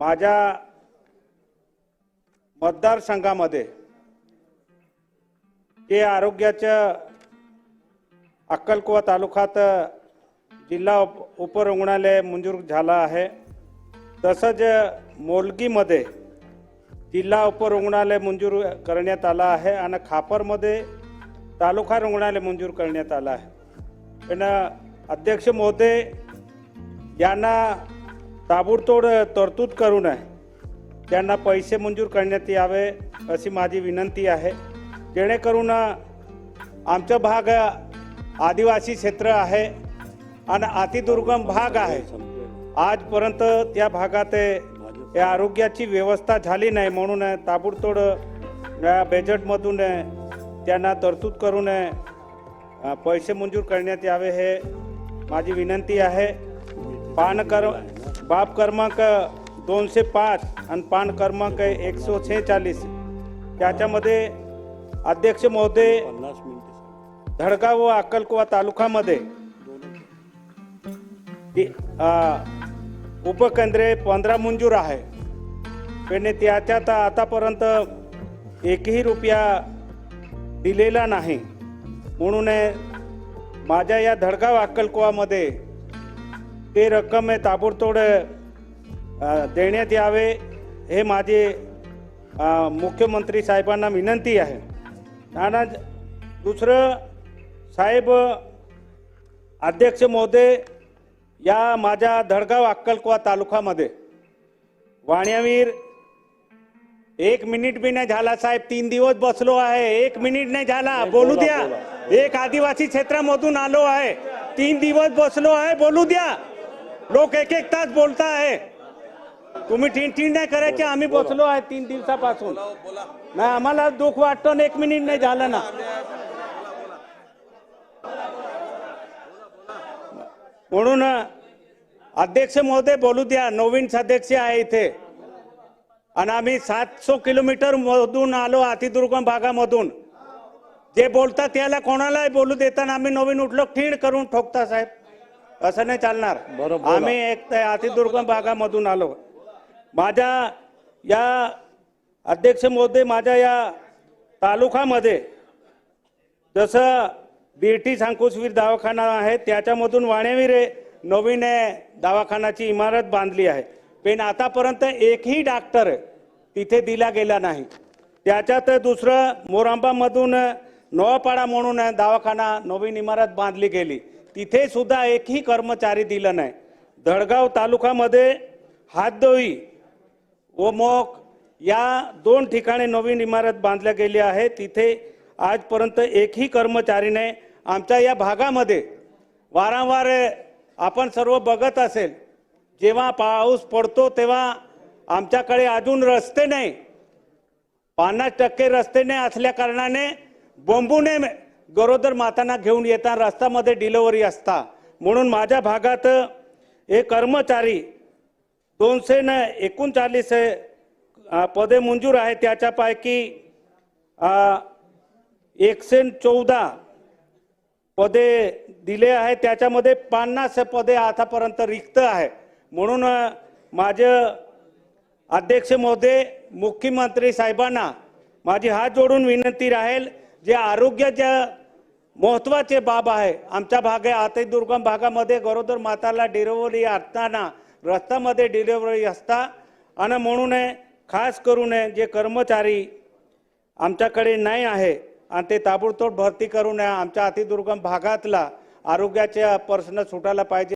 माझ्या मतदारसंघामध्ये जे आरोग्याच्या अक्कलकुवा तालुक्यात जिल्हा उप उपरुग्णालय मंजूर झालं आहे. तसंच मोलगीमध्ये जिल्हा उपरुग्णालय मंजूर करण्यात आलं आहे आणि खापरमध्ये तालुका रुग्णालय मंजूर करण्यात आलं आहे. पण अध्यक्ष महोदय यांना ताबडतोड तरतूद करू नये. त्यांना पैसे मंजूर करण्यात यावे अशी माझी विनंती आहे. जेणेकरून आमचा भाग आदिवासी क्षेत्र आहे आणि अतिदुर्गम भाग आहे. आजपर्यंत त्या भागात या आरोग्याची व्यवस्था झाली नाही म्हणून ताबडतोड बजेटमधून त्यांना तरतूद करून नये. पैसे मंजूर करण्यात यावे हे माझी विनंती आहे. पान बाब क्रमांक दोनशे पाच आणि पान क्रमांक एकशे सेहेचाळीस त्याच्यामध्ये अध्यक्ष महोदय धडगाव व अक्कलकुवा तालुक्यामध्ये ती- अ, उपकेंद्रे पंधरा मंजूर आहे. पण त्याच्यात आतापर्यंत एकही रुपया दिलेला नाही. म्हणून माझ्या या धडगाव अक्कलकुवामध्ये ते रक्कम ताबडतोड देण्यात यावे हे माझे मुख्यमंत्री साहेबांना विनंती आहे आणि दुसरं साहेब अध्यक्ष महोदय या माझ्या धडगाव अक्कलकुवा तालुक्यामध्ये वाण्यावीर एक मिनिट बी नाही झाला साहेब तीन दिवस बसलो आहे एक मिनिट नाही झाला बोलू द्या एक आदिवासी क्षेत्रामधून आलो आहे तीन दिवस बसलो आहे बोलू द्या लोक एक एक तास बोलता आहे. तुम्ही ठीण ठीण नाही करायचे आम्ही बसलो आहे तीन दिवसापासून. नाही आम्हाला दुःख वाटतं एक मिनिट नाही झालं ना. म्हणून अध्यक्ष महोदय बोलू द्या नवीन सदस्य आहे इथे. आणि आम्ही सातशे किलोमीटर मधून आलो अतिदुर्गम भागामधून. जे बोलतात त्याला कोणालाही बोलू देताना आम्ही नवीन उठलो ठीण करून ठोकता साहेब. असं नाही चालणार. आम्ही एक त्या अतिदुर्गम भागामधून आलो. माझ्या या अध्यक्ष महोदय माझ्या या तालुक्यामध्ये जसं बीटी सांकुसवीर दवाखाना आहे त्याच्यामधून वाण्यावीर नवीन दवाखानाची इमारत बांधली आहे. पण आतापर्यंत एकही डॉक्टर तिथे दिला गेला नाही. त्याच्यात दुसरं मोरांबामधून नवापाडा म्हणून दवाखाना नवीन इमारत बांधली गेली. तिथे सुद्धा एकही कर्मचारी दिला नाही. धडगाव तालुक्यामध्ये हातदोई व मोक या दोन ठिकाणी नवीन इमारत बांधल्या गेली आहे. तिथे आजपर्यंत एकही कर्मचारीने आमच्या या भागामध्ये वारंवार आपण सर्व बघत असेल जेव्हा पाऊस पडतो तेव्हा आमच्याकडे अजून रस्ते नाही. पन्नास टक्के रस्ते नाही असल्या कारणाने बोंबूने गरोदर मातांना घेऊन येताना रस्त्यामध्ये डिलिव्हरी असता. म्हणून माझ्या भागात हे कर्मचारी दोनशे न एकोणचाळीस पदे मंजूर आहे त्याच्यापैकी एकशे चौदा पदे दिले आहे त्याच्यामध्ये पन्नास पदे आतापर्यंत रिक्त आहे म्हणून माझे अध्यक्ष महोदय मुख्यमंत्री साहेबांना माझी हात जोडून विनंती राहील. जे आरोग्याच्या महत्त्वाचे बाब आहे आमच्या भाग आताही दुर्गम भागामध्ये गरोदर माताला डिलिव्हरी असताना रस्त्यामध्ये डिलिव्हरी असता आणि म्हणून खास करून जे कर्मचारी आमच्याकडे नाही आहे आणि ते ताबडतोब भरती करून आमच्या अतिदुर्गम भागातला आरोग्याच्या प्रश्न सुटायला पाहिजे.